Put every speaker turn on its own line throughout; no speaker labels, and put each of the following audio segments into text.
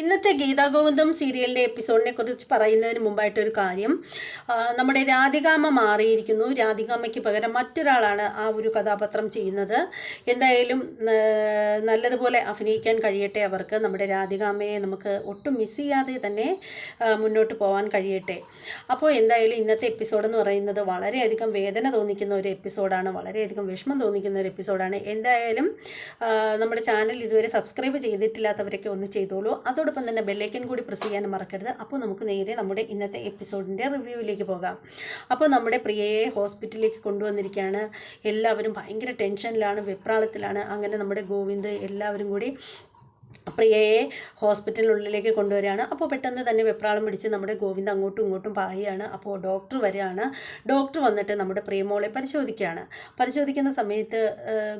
ഇന്നത്തെ ഗീതാഗോവിന്ദം സീരിയലിന്റെ എപ്പിസോഡിനെ കുറിച്ച് പറയുന്നതിന് മുമ്പായിട്ടൊരു കാര്യം. നമ്മുടെ രാധികാമ്മ മാറിയിരിക്കുന്നു. രാധികാമ്മയ്ക്ക് പകരം മറ്റൊരാളാണ് ആ ഒരു കഥാപാത്രം ചെയ്യുന്നത്. എന്തായാലും നല്ലതുപോലെ അഭിനയിക്കാൻ കഴിയട്ടെ അവർക്ക്. നമ്മുടെ രാധികാമ്മയെ നമുക്ക് ഒട്ടും മിസ് ചെയ്യാതെ തന്നെ മുന്നോട്ട് പോകാൻ കഴിയട്ടെ. അപ്പോൾ എന്തായാലും ഇന്നത്തെ എപ്പിസോഡ് എന്ന് പറയുന്നത് വളരെയധികം വേദന തോന്നിക്കുന്ന ഒരു എപ്പിസോഡാണ്. വളരെയധികം വിഷമം തോന്നിക്കുന്ന ഒരു എപ്പിസോഡാണ്. എന്തായാലും നമ്മുടെ ചാനൽ ഇതുവരെ സബ്സ്ക്രൈബ് ചെയ്തിട്ടില്ലാത്തവരൊക്കെ ഒന്ന് ചെയ്തോളൂ. അതോടൊപ്പം തന്നെ ബെല്ലൈക്കൻ കൂടി പ്രസ് ചെയ്യാനും മറക്കരുത്. അപ്പോൾ നമുക്ക് നേരെ നമ്മുടെ ഇന്നത്തെ എപ്പിസോഡിന്റെ റിവ്യൂവിലേക്ക് പോകാം. അപ്പോൾ നമ്മുടെ പ്രിയയെ ഹോസ്പിറ്റലിലേക്ക് കൊണ്ടുവന്നിരിക്കുകയാണ്. എല്ലാവരും ഭയങ്കര ടെൻഷനിലാണ് വെപ്രാളത്തിലാണ്. അങ്ങനെ നമ്മുടെ ഗോവിന്ദ് എല്ലാവരും കൂടി പ്രിയയെ ഹോസ്പിറ്റലിനുള്ളിലേക്ക് കൊണ്ടുവരികയാണ്. അപ്പോൾ പെട്ടെന്ന് തന്നെ വെപ്രാളം പിടിച്ച് നമ്മുടെ ഗോവിന്ദ് അങ്ങോട്ടും ഇങ്ങോട്ടും പായുകയാണ്. അപ്പോൾ ഡോക്ടർ വരികയാണ്. ഡോക്ടർ വന്നിട്ട് നമ്മുടെ പ്രിയമോളെ പരിശോധിക്കുകയാണ്. പരിശോധിക്കുന്ന സമയത്ത്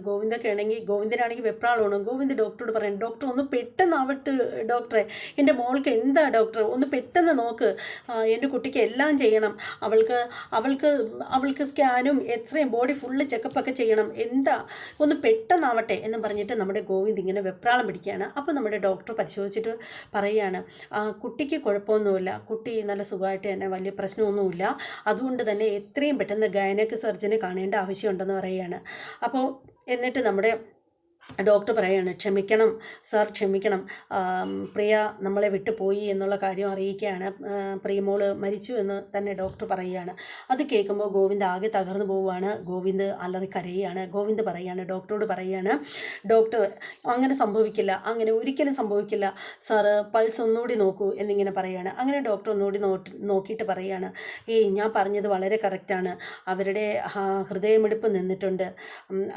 ഗോവിന്ദൊക്കെ ആണെങ്കിൽ ഗോവിന്ദനാണെങ്കിൽ വെപ്രാളമാണ് ഗോവിന്ദ് ഡോക്ടറോട് പറയണം ഡോക്ടർ ഒന്ന് പെട്ടെന്ന് ആവട്ടെ ഡോക്ടറെ. എന്റെ മോൾക്ക് എന്താ ഡോക്ടർ ഒന്ന് പെട്ടെന്ന് നോക്ക്. എന്റെ കുട്ടിക്ക് എല്ലാം ചെയ്യണം. അവൾക്ക് അവൾക്ക് അവൾക്ക് സ്കാനും എക്സ്റേയും ബോഡി ഫുള്ള് ചെക്കപ്പൊക്കെ ചെയ്യണം. എന്താ? ഒന്ന് പെട്ടെന്നാവട്ടെ എന്ന് പറഞ്ഞിട്ട് നമ്മുടെ ഗോവിന്ദ് ഇങ്ങനെ വെപ്രാളം പിടിക്കുകയാണ്. അപ്പോൾ നമ്മുടെ ഡോക്ടർ പരിശോധിച്ചിട്ട് പറയുകയാണ് കുട്ടിക്ക് കുഴപ്പമൊന്നുമില്ല. കുട്ടി നല്ല സുഖമായിട്ട് തന്നെ വലിയ പ്രശ്നമൊന്നുമില്ല. അതുകൊണ്ട് തന്നെ എത്രയും പെട്ടെന്ന് ഗൈനക്ക് സർജനെ കാണേണ്ട ആവശ്യമുണ്ടെന്ന് പറയുകയാണ് അപ്പോൾ എന്നിട്ട് നമ്മുടെ ഡോക്ടർ പറയാണ് ക്ഷമിക്കണം സാർ ക്ഷമിക്കണം. പ്രിയ നമ്മളെ വിട്ടുപോയി എന്നുള്ള കാര്യം അറിയിക്കുകയാണ്. പ്രിയമോൾ മരിച്ചു എന്ന് തന്നെ ഡോക്ടർ പറയുകയാണ്. അത് കേൾക്കുമ്പോൾ ഗോവിന്ദ് ആകെ തകർന്നു പോവുകയാണ്. ഗോവിന്ദ് അലറി കരയുകയാണ് ഗോവിന്ദ് പറയുകയാണ് ഡോക്ടറോട് പറയുകയാണ് ഡോക്ടർ അങ്ങനെ സംഭവിക്കില്ല അങ്ങനെ ഒരിക്കലും സംഭവിക്കില്ല. സാറ് പൾസ് ഒന്നുകൂടി നോക്കൂ എന്നിങ്ങനെ പറയുകയാണ്. അങ്ങനെ ഡോക്ടർ ഒന്നുകൂടി നോക്കിയിട്ട് പറയുകയാണ് ഏയ് ഞാൻ പറഞ്ഞത് വളരെ കറക്റ്റാണ് അവരുടെ ഹൃദയമിടിപ്പ് നിന്നിട്ടുണ്ട്.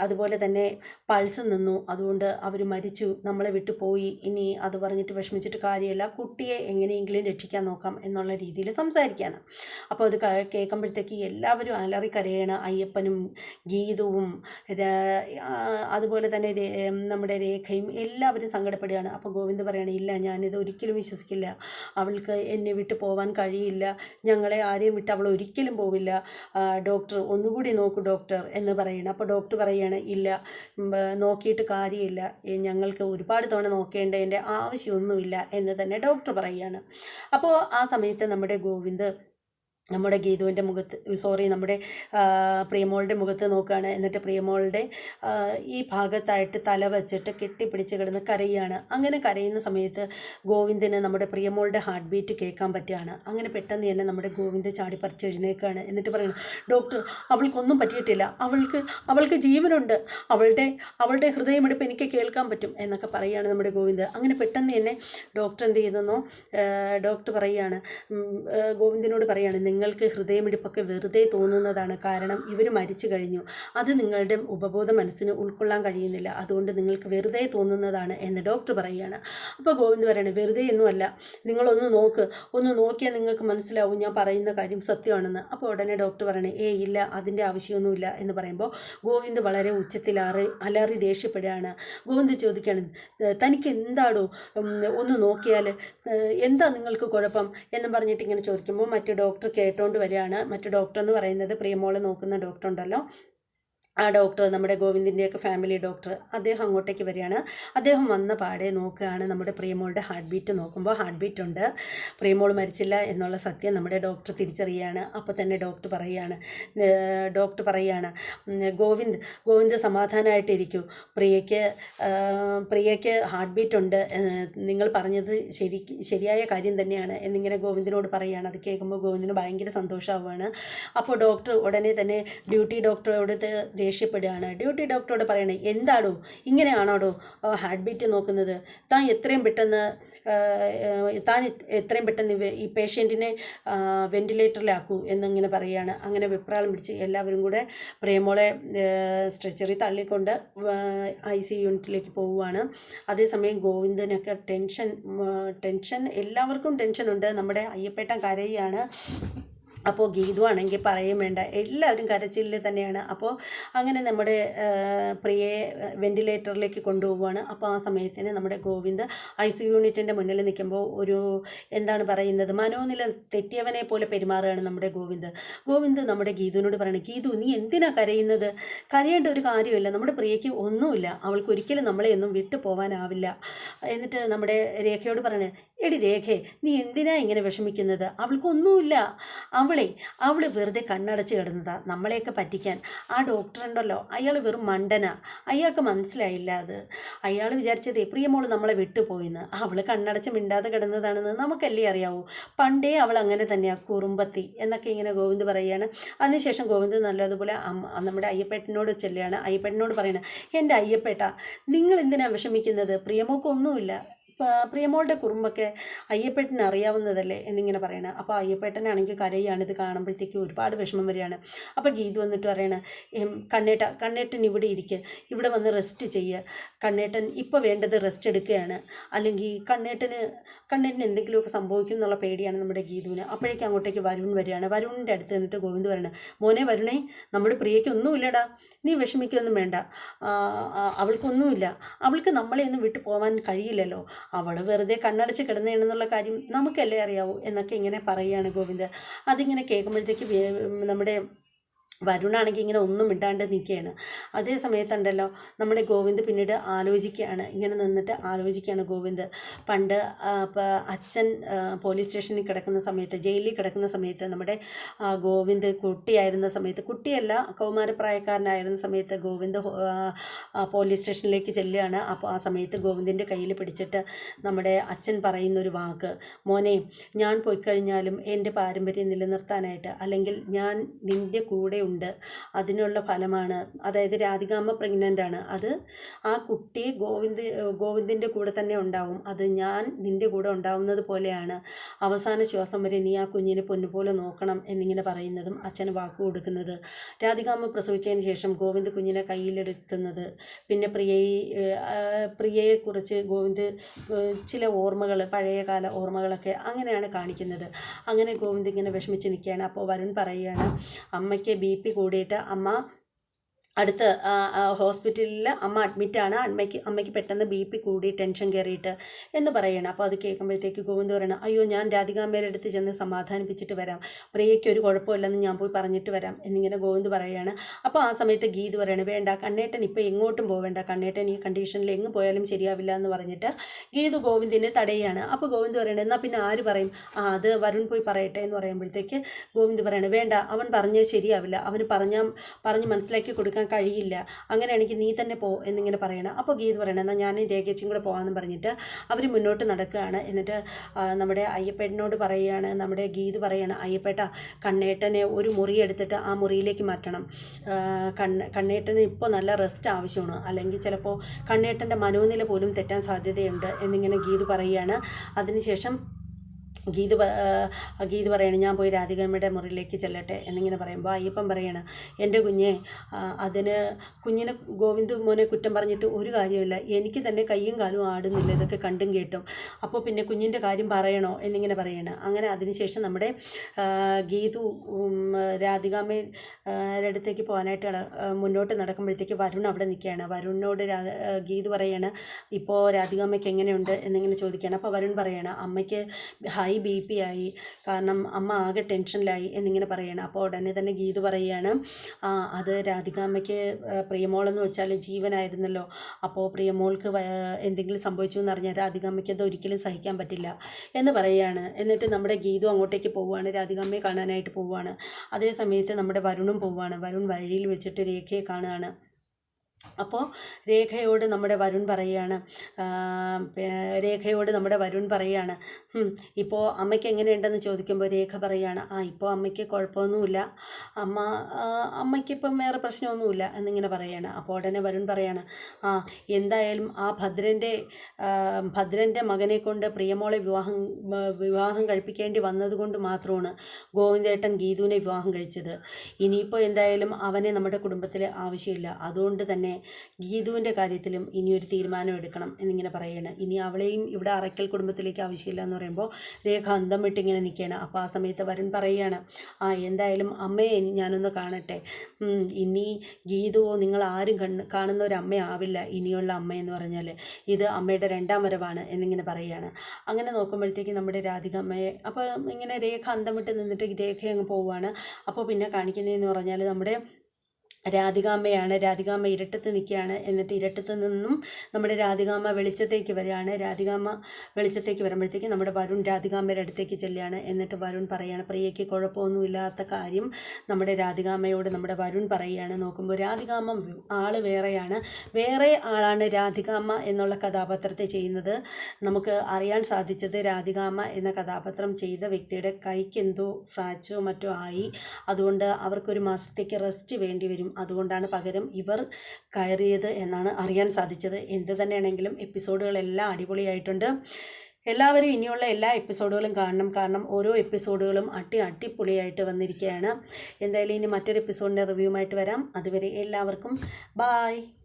അതുപോലെ തന്നെ പൾസ് നിന്നു. അതുകൊണ്ട് അവർ മരിച്ചു നമ്മളെ വിട്ടു പോയി. ഇനി അത് പറഞ്ഞിട്ട് വിഷമിച്ചിട്ട് കാര്യമില്ല. കുട്ടിയെ എങ്ങനെയെങ്കിലും രക്ഷിക്കാൻ നോക്കാം എന്നുള്ള രീതിയിൽ സംസാരിക്കുകയാണ്. അപ്പോൾ അത് കേൾക്കുമ്പോഴത്തേക്ക് എല്ലാവരും അലറി കരയണ അയ്യപ്പനും ഗീതവും അതുപോലെ തന്നെ നമ്മുടെ രേഖയും എല്ലാവരും സങ്കടപ്പെടുകയാണ്. അപ്പോൾ ഗോവിന്ദ് പറയുകയാണ് ഇല്ല ഞാനിത് ഒരിക്കലും വിശ്വസിക്കില്ല. അവൾക്ക് എന്നെ വിട്ട് പോവാൻ കഴിയില്ല. ഞങ്ങളെ ആരെയും വിട്ട് അവൾ ഒരിക്കലും പോവില്ല. ഡോക്ടർ ഒന്നുകൂടി നോക്കൂ ഡോക്ടർ എന്ന് പറയണം. അപ്പോൾ ഡോക്ടർ പറയുകയാണ് ഇല്ല നോക്കിയിട്ട് കാര്യമില്ല. ഞങ്ങൾക്ക് ഒരുപാട് തവണ നോക്കേണ്ടതിന്റെ ആവശ്യമൊന്നുമില്ല എന്ന് തന്നെ ഡോക്ടർ പറയുകയാണ്. അപ്പോൾ ആ സമയത്ത് നമ്മുടെ ഗോവിന്ദ് നമ്മുടെ ഗീതുവിന്റെ മുഖത്ത് സോറി നമ്മുടെ പ്രിയമോളുടെ മുഖത്ത് നോക്കുകയാണ്. എന്നിട്ട് പ്രിയമോളുടെ ഈ ഭാഗത്തായിട്ട് തല വെച്ചിട്ട് കെട്ടിപ്പിടിച്ച് കിടന്ന് കരയുകയാണ്. അങ്ങനെ കരയുന്ന സമയത്ത് ഗോവിന്ദിന് നമ്മുടെ പ്രിയമോളുടെ ഹാർട്ട് ബീറ്റ് കേൾക്കാൻ പറ്റുകയാണ്. അങ്ങനെ പെട്ടെന്ന് തന്നെ നമ്മുടെ ഗോവിന്ദ് ചാടിപ്പറിച്ച് എഴുന്നേൽക്കുകയാണ്. എന്നിട്ട് പറയുന്നു ഡോക്ടർ അവൾക്കൊന്നും പറ്റിയിട്ടില്ല. അവൾക്ക് അവൾക്ക് ജീവനുണ്ട്. അവളുടെ അവളുടെ ഹൃദയമെടുപ്പ് എനിക്ക് കേൾക്കാൻ പറ്റും എന്നൊക്കെ പറയുകയാണ് നമ്മുടെ ഗോവിന്ദ്. അങ്ങനെ പെട്ടെന്ന് തന്നെ ഡോക്ടർ എന്ത് ചെയ്തെന്നോ ഡോക്ടർ പറയുകയാണ് ഗോവിന്ദനോട് പറയുകയാണ് നിങ്ങൾക്ക് ഹൃദയമിടിപ്പൊക്കെ വെറുതെ തോന്നുന്നതാണ് കാരണം ഇവർ മരിച്ചു കഴിഞ്ഞു. അത് നിങ്ങളുടെ ഉപബോധ മനസ്സിന് ഉൾക്കൊള്ളാൻ കഴിയുന്നില്ല. അതുകൊണ്ട് നിങ്ങൾക്ക് വെറുതെ തോന്നുന്നതാണ് എന്ന് ഡോക്ടർ പറയുകയാണ്. അപ്പോൾ ഗോവിന്ദ് പറയണേ വെറുതെ ഒന്നുമല്ല നിങ്ങളൊന്ന് നോക്ക്. ഒന്ന് നോക്കിയാൽ നിങ്ങൾക്ക് മനസ്സിലാവും ഞാൻ പറയുന്ന കാര്യം സത്യമാണെന്ന്. അപ്പോൾ ഉടനെ ഡോക്ടർ പറയണേ ഏ ഇല്ല അതിന്റെ ആവശ്യമൊന്നുമില്ല. എന്ന് പറയുമ്പോൾ ഗോവിന്ദ് വളരെ ഉച്ചത്തിൽ അറി അലറി ദേഷ്യപ്പെടുകയാണ്. ഗോവിന്ദ് ചോദിക്കുകയാണ് തനിക്ക് എന്താടോ? ഒന്ന് നോക്കിയാൽ എന്താ നിങ്ങൾക്ക് കുഴപ്പം? എന്ന് പറഞ്ഞിട്ട് ഇങ്ങനെ ചോദിക്കുമ്പോൾ മറ്റു ഡോക്ടർ കേട്ടോണ്ട് വരികയാണ്. മറ്റു ഡോക്ടർ എന്ന് പറയുന്നത് പ്രിയമോളെ നോക്കുന്ന ഡോക്ടർ ഉണ്ടല്ലോ. ആ ഡോക്ടർ നമ്മുടെ ഗോവിന്ദിന്റെയൊക്കെ ഫാമിലി ഡോക്ടർ അദ്ദേഹം അങ്ങോട്ടേക്ക് വരികയാണ്. അദ്ദേഹം വന്ന പാടെ നോക്കുകയാണ് നമ്മുടെ പ്രിയമോളുടെ ഹാർട്ട് ബീറ്റ് നോക്കുമ്പോൾ. ഹാർട്ട് ബീറ്റ് ഉണ്ട്. പ്രിയമോൾ മരിച്ചില്ല എന്നുള്ള സത്യം നമ്മുടെ ഡോക്ടർ തിരിച്ചറിയുകയാണ്. അപ്പോൾ തന്നെ ഡോക്ടർ പറയുകയാണ്. ഡോക്ടർ പറയുകയാണ് ഗോവിന്ദ് ഗോവിന്ദ് ഗോവിന്ദ് സമാധാനമായിട്ടിരിക്കൂ പ്രിയയ്ക്ക് പ്രിയയ്ക്ക് ഹാർട്ട് ബീറ്റ് ഉണ്ട്. നിങ്ങൾ പറഞ്ഞത് ശരി ശരിയായ കാര്യം തന്നെയാണ് എന്നിങ്ങനെ ഗോവിന്ദിനോട് പറയുകയാണ്. അത് കേൾക്കുമ്പോൾ ഗോവിന്ദിന് ഭയങ്കര സന്തോഷമാവുകയാണ് അപ്പോൾ ഡോക്ടർ ഉടനെ തന്നെ ഡ്യൂട്ടി ഡോക്ടറോട് ദേഷ്യപ്പെടുകയാണ്. ഡ്യൂട്ടി ഡോക്ടറോട് പറയണേ എന്താടോ? ഇങ്ങനെയാണോടോ? ഹാർട്ട് ബീറ്റ് നോക്കുന്നത്. താൻ എത്രയും പെട്ടെന്ന് താൻ എത്രയും പെട്ടെന്ന് ഈ പേഷ്യന്റിനെ വെന്റിലേറ്ററിലാക്കൂ എന്നിങ്ങനെ പറയുകയാണ്. അങ്ങനെ വിപ്രാളം പിടിച്ച് എല്ലാവരും കൂടെ പ്രേമോളെ സ്ട്രെച്ചറി തള്ളിക്കൊണ്ട് ഐ സി യൂണിറ്റിലേക്ക് പോവുകയാണ്. അതേസമയം ഗോവിന്ദനൊക്കെ ടെൻഷൻ ടെൻഷൻ എല്ലാവർക്കും ടെൻഷനുണ്ട്. നമ്മുടെ അയ്യപ്പേട്ടൻ കരയാണ് അപ്പോൾ ഗീതു ആണെങ്കിൽ പറയും വേണ്ട. എല്ലാവരും കരച്ചിലിൽ തന്നെയാണ്. അപ്പോൾ അങ്ങനെ നമ്മുടെ പ്രിയയെ വെന്റിലേറ്ററിലേക്ക് കൊണ്ടുപോവുകയാണ് അപ്പോൾ ആ സമയത്തിന് നമ്മുടെ ഗോവിന്ദ് ഐ സി യൂണിറ്റിന്റെ മുന്നിൽ നിൽക്കുമ്പോൾ ഒരു എന്താണ് പറയുന്നത് മനോനില തെറ്റിയവനെ പോലെ പെരുമാറുകയാണ് നമ്മുടെ ഗോവിന്ദ്. ഗോവിന്ദ് നമ്മുടെ ഗീതുവിനോട് പറയണം ഗീതു നീ എന്തിനാ കരയുന്നത്? കരയേണ്ട ഒരു കാര്യമില്ല നമ്മുടെ പ്രിയയ്ക്ക് ഒന്നുമില്ല. അവൾക്ക് ഒരിക്കലും നമ്മളെ ഒന്നും വിട്ടു പോകാനാവില്ല എന്നിട്ട് നമ്മുടെ രേഖയോട് പറയണേ എടി രേഖേ നീ എന്തിനാ ഇങ്ങനെ വിഷമിക്കുന്നത്? അവൾക്കൊന്നുമില്ല. അവളെ അവൾ വെറുതെ കണ്ണടച്ച് കിടന്നതാ നമ്മളെയൊക്കെ പറ്റിക്കാൻ. ആ ഡോക്ടറുണ്ടല്ലോ അയാൾ വെറും മണ്ടന. അയാൾക്ക് മനസ്സിലായില്ല അത്. അയാൾ വിചാരിച്ചതേ പ്രിയമോൾ നമ്മളെ വിട്ടുപോയിന്ന്. അവൾ കണ്ണടച്ച് മിണ്ടാതെ കിടന്നതാണെന്ന് നമുക്കല്ലേ അറിയാവൂ. പണ്ടേ അവൾ അങ്ങനെ തന്നെയാണ് കുറുമ്പത്തി എന്നൊക്കെ ഇങ്ങനെ ഗോവിന്ദ് പറയുകയാണ്. അതിനുശേഷം ഗോവിന്ദ് നല്ലതുപോലെ നമ്മുടെ അയ്യപ്പേട്ടനോട് ചെല്ലുകയാണ്. അയ്യപ്പേട്ടനോട് പറയുന്നത് എന്റെ അയ്യപ്പേട്ട നിങ്ങൾ എന്തിനാണ് വിഷമിക്കുന്നത്? പ്രിയമോക്കൊന്നുമില്ല. പ്രിയമോളുടെ കുറുമ്പൊക്കെ അയ്യപ്പേട്ടന് അറിയാവുന്നതല്ലേ എന്നിങ്ങനെ പറയണേ. അപ്പോൾ അയ്യപ്പേട്ടനാണെങ്കിൽ കരയാണ് ഇത് കാണുമ്പോഴത്തേക്കും ഒരുപാട് വിഷമം വരികയാണ്. അപ്പോൾ ഗീത് വന്നിട്ട് പറയണ കണ്ണേട്ട കണ്ണേട്ടൻ ഇവിടെ ഇരിക്കുക ഇവിടെ വന്ന് റെസ്റ്റ് ചെയ്യുക കണ്ണേട്ടൻ ഇപ്പോൾ വേണ്ടത് റെസ്റ്റ് എടുക്കുകയാണ്. അല്ലെങ്കിൽ കണ്ണേട്ടന് കണ്ണേട്ടന് എന്തെങ്കിലുമൊക്കെ സംഭവിക്കും എന്നുള്ള പേടിയാണ് നമ്മുടെ ഗീതുവിന്. അപ്പോഴേക്കും അങ്ങോട്ടേക്ക് വരുൺ വരികയാണ്. വരുണിന്റെ അടുത്ത് നിന്നിട്ട് ഗോവിന്ദ് പറയണ മോനെ വരുണേ നമ്മുടെ പ്രിയയ്ക്ക് ഒന്നുമില്ലടാ നീ വിഷമിക്കൊന്നും വേണ്ട. അവൾക്കൊന്നുമില്ല അവൾക്ക് നമ്മളെ ഒന്നും വിട്ടു പോകാൻ കഴിയില്ലല്ലോ. അവൾ വെറുതെ കണ്ണടച്ച് കിടന്നേണെന്നുള്ള കാര്യം നമുക്കല്ലേ അറിയാവൂ എന്നൊക്കെ ഇങ്ങനെ പറയുകയാണ് ഗോവിന്ദ്. അതിങ്ങനെ കേൾക്കുമ്പോഴത്തേക്ക് നമ്മുടെ വരുണാണെങ്കിൽ ഇങ്ങനെ ഒന്നും ഇടാണ്ട് നിൽക്കുകയാണ്. അതേ സമയത്തുണ്ടല്ലോ നമ്മുടെ ഗോവിന്ദ് പിന്നീട് ആലോചിക്കുകയാണ്. ഇങ്ങനെ നിന്നിട്ട് ആലോചിക്കുകയാണ് ഗോവിന്ദ്. പണ്ട് അച്ഛൻ പോലീസ് സ്റ്റേഷനിൽ കിടക്കുന്ന സമയത്ത് ജയിലിൽ കിടക്കുന്ന സമയത്ത് നമ്മുടെ ഗോവിന്ദ് കുട്ടിയായിരുന്ന സമയത്ത് കുട്ടിയല്ല കൗമാരപ്രായക്കാരനായിരുന്ന സമയത്ത് ഗോവിന്ദ് പോലീസ് സ്റ്റേഷനിലേക്ക് ചെല്ലുകയാണ്. അപ്പോൾ ആ സമയത്ത് ഗോവിന്ദിന്റെ കയ്യിൽ പിടിച്ചിട്ട് നമ്മുടെ അച്ഛൻ പറയുന്നൊരു വാക്ക് മോനെ ഞാൻ പോയി കഴിഞ്ഞാലും എന്റെ പാരമ്പര്യം നിലനിർത്താനായിട്ട് അല്ലെങ്കിൽ ഞാൻ നിന്റെ കൂടെ ഉണ്ട്. അതിനുള്ള ഫലമാണ്. അതായത് രാധികാമ്മ പ്രഗ്നന്റ് ആണ്. അത് ആ കുട്ടി ഗോവിന്ദ് ഗോവിന്ദിന്റെ കൂടെ തന്നെ ഉണ്ടാവും. അത് ഞാൻ നിന്റെ കൂടെ ഉണ്ടാവുന്നത് പോലെയാണ്. അവസാന ശ്വാസം വരെ നീ ആ കുഞ്ഞിനെ പൊന്നുപോലെ നോക്കണം എന്നിങ്ങനെ പറയുന്നതും അച്ഛന് വാക്കു കൊടുക്കുന്നത്. രാധികാമ്മ പ്രസവിച്ചതിന് ശേഷം ഗോവിന്ദ് കുഞ്ഞിനെ കയ്യിലെടുക്കുന്നത്. പിന്നെ പ്രിയയെ പ്രിയയെക്കുറിച്ച് ഗോവിന്ദ് ചില ഓർമ്മകൾ പഴയകാല ഓർമ്മകളൊക്കെ അങ്ങനെയാണ് കാണിക്കുന്നത്. അങ്ങനെ ഗോവിന്ദ് ഇങ്ങനെ വിഷമിച്ച് നിൽക്കുകയാണ്. അപ്പോൾ വരുൺ പറയുകയാണ് അമ്മയ്ക്ക് ബി പി കൂടിയിട്ട് അമ്മ അടുത്ത് ഹോസ്പിറ്റലിൽ അമ്മ അഡ്മിറ്റാണ് അമ്മയ്ക്ക് അമ്മയ്ക്ക് പെട്ടെന്ന് ബി പി കൂടി ടെൻഷൻ കയറിയിട്ട് എന്ന് പറയണം. അപ്പോൾ അത് കേൾക്കുമ്പോഴത്തേക്ക് ഗോവിന്ദ് പറയണം അയ്യോ ഞാൻ രാധികാമ്മയുടെ അടുത്ത് ചെന്ന് സമാധാനിപ്പിച്ചിട്ട് വരാം. പ്രിയയ്ക്ക് ഒരു കുഴപ്പമില്ലെന്ന് ഞാൻ പോയി പറഞ്ഞിട്ട് വരാം. എന്നിങ്ങനെ ഗോവിന്ദ് പറയുകയാണ് അപ്പോൾ ആ സമയത്ത് ഗീത് പറയണം വേണ്ട കണ്ണേട്ടൻ ഇപ്പോൾ എങ്ങോട്ടും പോവേണ്ട. കണ്ണേട്ടൻ ഈ കണ്ടീഷനിൽ എങ്ങ് പോയാലും ശരിയാവില്ല എന്ന് പറഞ്ഞിട്ട് ഗീത് ഗോവിന്ദിനെ തടയുകയാണ് അപ്പോൾ ഗോവിന്ദ് പറയണത് എന്നാൽ പിന്നെ ആര് പറയും? ആ അത് വരുൺ പോയി പറയട്ടെ എന്ന് പറയുമ്പോഴത്തേക്ക് ഗോവിന്ദ് പറയണത് വേണ്ട അവൻ പറഞ്ഞേ ശരിയാവില്ല. അവന് പറഞ്ഞാൽ പറഞ്ഞ് മനസ്സിലാക്കി കൊടുക്കാൻ കഴിയില്ല. അങ്ങനെയാണെങ്കിൽ നീ തന്നെ പോ എന്നിങ്ങനെ പറയണം. അപ്പോൾ ഗീത് പറയണം എന്നാൽ ഞാൻ രേഖച്ചും കൂടെ പോകാമെന്ന് പറഞ്ഞിട്ട് അവർ മുന്നോട്ട് നടക്കുകയാണ്. എന്നിട്ട് നമ്മുടെ അയ്യപ്പേട്ടനോട് പറയുകയാണ് നമ്മുടെ ഗീത് പറയുകയാണ് അയ്യപ്പേട്ട കണ്ണേട്ടനെ ഒരു മുറി എടുത്തിട്ട് ആ മുറിയിലേക്ക് മാറ്റണം. കണ്ണ് കണ്ണേട്ടന് ഇപ്പോൾ നല്ല റെസ്റ്റ് ആവശ്യമാണ്. അല്ലെങ്കിൽ ചിലപ്പോൾ കണ്ണേട്ടന്റെ മനോനില പോലും തെറ്റാൻ സാധ്യതയുണ്ട് എന്നിങ്ങനെ ഗീത് പറയുകയാണ്. അതിനുശേഷം ഗീത് ഗീത് പറയണ ഞാൻ പോയി രാധികമ്മയുടെ മുറിയിലേക്ക് ചെല്ലട്ടെ എന്നിങ്ങനെ പറയുമ്പോൾ അയ്യപ്പൻ പറയണ എന്റെ കുഞ്ഞെ അതിന് കുഞ്ഞിനെ ഗോവിന്ദ് മോനെ കുറ്റം പറഞ്ഞിട്ട് ഒരു കാര്യമില്ല എനിക്ക് തന്നെ കയ്യും കാലും ആടുന്നില്ല. ഇതൊക്കെ കണ്ടും കേട്ടും. അപ്പോൾ പിന്നെ കുഞ്ഞിന്റെ കാര്യം പറയണോ? എന്നിങ്ങനെ പറയണം. അങ്ങനെ അതിനുശേഷം നമ്മുടെ ഗീതു രാധികാമ്മയുടെ അടുത്തേക്ക് പോകാനായിട്ട് മുന്നോട്ട് നടക്കുമ്പോഴത്തേക്ക് വരുൺ അവിടെ നിൽക്കുകയാണ്. വരുണിനോട് രാ ഗീത് പറയാണ് ഇപ്പോൾ രാധികാമ്മയ്ക്ക് എങ്ങനെയുണ്ട്? എന്നിങ്ങനെ ചോദിക്കുകയാണ്. അപ്പോൾ വരുൺ പറയണം അമ്മയ്ക്ക് ഹൈ ബി പി ആയി. കാരണം അമ്മ ആകെ ടെൻഷനിലായി എന്നിങ്ങനെ പറയണം. അപ്പോൾ ഉടനെ തന്നെ ഗീത് പറയുകയാണ് "ആ, അത് രാധികാമ്മയ്ക്ക് പ്രിയമോളെന്ന് വെച്ചാൽ ജീവനായിരുന്നല്ലോ. അപ്പോൾ പ്രിയമോൾക്ക് എന്തെങ്കിലും സംഭവിച്ചു എന്ന് അറിഞ്ഞാൽ രാധികാമ്മയ്ക്ക് അത് ഒരിക്കലും സഹിക്കാൻ പറ്റില്ല എന്ന് പറയുകയാണ്. എന്നിട്ട് നമ്മുടെ ഗീതു അങ്ങോട്ടേക്ക് പോവുകയാണ്. രാധികാമ്മയെ കാണാനായിട്ട് പോവുകയാണ്. അതേ സമയത്ത് നമ്മുടെ വരുണും പോവുകയാണ്. വരുൺ വഴിയിൽ വെച്ചിട്ട് രേഖയെ കാണുകയാണ്. അപ്പോൾ രേഖയോട് നമ്മുടെ വരുൺ പറയുകയാണ് രേഖയോട് നമ്മുടെ വരുൺ പറയുകയാണ് "ഹും, ഇപ്പോൾ അമ്മയ്ക്ക് എങ്ങനെയുണ്ടെന്ന് ചോദിക്കുമ്പോൾ രേഖ പറയുകയാണ് ആ ഇപ്പോൾ അമ്മയ്ക്ക് കുഴപ്പമൊന്നുമില്ല അമ്മ അമ്മയ്ക്കിപ്പം വേറെ പ്രശ്നമൊന്നുമില്ല എന്നിങ്ങനെ പറയുകയാണ്. അപ്പോൾ ഉടനെ വരുൺ പറയാണ് ആ എന്തായാലും ആ ഭദ്രന്റെ ഭദ്രന്റെ മകനെ കൊണ്ട് പ്രിയമോളെ വിവാഹം വിവാഹം കഴിപ്പിക്കേണ്ടി വന്നതുകൊണ്ട് മാത്രമാണ് ഗോവിന്ദേട്ടൻ ഗീതുവിനെ വിവാഹം കഴിച്ചത്. ഇനിയിപ്പോൾ എന്തായാലും അവനെ നമ്മുടെ കുടുംബത്തിൽ ആവശ്യമില്ല. അതുകൊണ്ട് തന്നെ ഗീതുവിന്റെ കാര്യത്തിലും ഇനിയൊരു തീരുമാനം എടുക്കണം എന്നിങ്ങനെ പറയുകയാണ് ഇനി അവളെയും ഇവിടെ അറയ്ക്കൽ കുടുംബത്തിലേക്ക് ആവശ്യമില്ല എന്ന് പറയുമ്പോൾ രേഖ അന്തം വിട്ടിങ്ങനെ നിൽക്കുകയാണ്. അപ്പോൾ ആ സമയത്ത് വരൻ പറയുകയാണ് ആ എന്തായാലും അമ്മയെ ഞാനൊന്ന് കാണട്ടെ. ഇനി ഗീതുവോ നിങ്ങൾ ആരും കണ്ണ് കാണുന്ന ഒരു അമ്മയാവില്ല ഇനിയുള്ള അമ്മയെന്ന് പറഞ്ഞാൽ. ഇത് അമ്മയുടെ രണ്ടാം വരവാണ് എന്നിങ്ങനെ പറയുകയാണ് അങ്ങനെ നോക്കുമ്പോഴത്തേക്ക് നമ്മുടെ രാധിക അമ്മയെ അപ്പോൾ ഇങ്ങനെ രേഖ അന്തം വിട്ട് നിന്നിട്ട് രേഖ അങ്ങ് പോവുകയാണ്. അപ്പോൾ പിന്നെ കാണിക്കുന്നതെന്ന് പറഞ്ഞാൽ നമ്മുടെ രാധികാമ്മയാണ്. രാധികാമ്മ ഇരട്ടത്ത് നിൽക്കുകയാണ്. എന്നിട്ട് ഇരട്ടത്ത് നിന്നും നമ്മുടെ രാധികാമ്മ വെളിച്ചത്തേക്ക് വരികയാണ്. രാധികാമ്മ വെളിച്ചത്തേക്ക് വരുമ്പോഴത്തേക്ക് നമ്മുടെ വരുൺ രാധികാമ്മയുടെ അടുത്തേക്ക് ചെല്ലുകയാണ്. എന്നിട്ട് വരുൺ പറയുകയാണ് പ്രിയയ്ക്ക് കുഴപ്പമൊന്നുമില്ലാത്ത കാര്യം നമ്മുടെ രാധികാമ്മയോട് നമ്മുടെ വരുൺ പറയുകയാണ്. നോക്കുമ്പോൾ രാധികാമ്മ ആൾ വേറെയാണ്. വേറെ ആളാണ് രാധികാമ്മ എന്നുള്ള കഥാപാത്രത്തെ ചെയ്യുന്നത് നമുക്ക് അറിയാൻ സാധിച്ചത് രാധികാമ്മ എന്ന കഥാപാത്രം ചെയ്ത വ്യക്തിയുടെ കൈക്ക് എന്തോ ഫ്രാച്ചോ മറ്റോ ആയി. അതുകൊണ്ട് അവർക്കൊരു മാസത്തേക്ക് റെസ്റ്റ് വേണ്ടി വരും. അതുകൊണ്ടാണ് പകരം ഇവർ കയറിയത് എന്നാണ് അറിയാൻ സാധിച്ചത്. എന്ത് തന്നെയാണെങ്കിലും എപ്പിസോഡുകളെല്ലാം അടിപൊളിയായിട്ടുണ്ട്. എല്ലാവരും ഇനിയുള്ള എല്ലാ എപ്പിസോഡുകളും കാണണം. കാരണം ഓരോ എപ്പിസോഡുകളും അട്ടി അടിപൊളിയായിട്ട് വന്നിരിക്കുകയാണ്. എന്തായാലും ഇനി മറ്റൊരു എപ്പിസോഡിന്റെ റിവ്യൂമായിട്ട് വരാം. അതുവരെ എല്ലാവർക്കും ബായ്.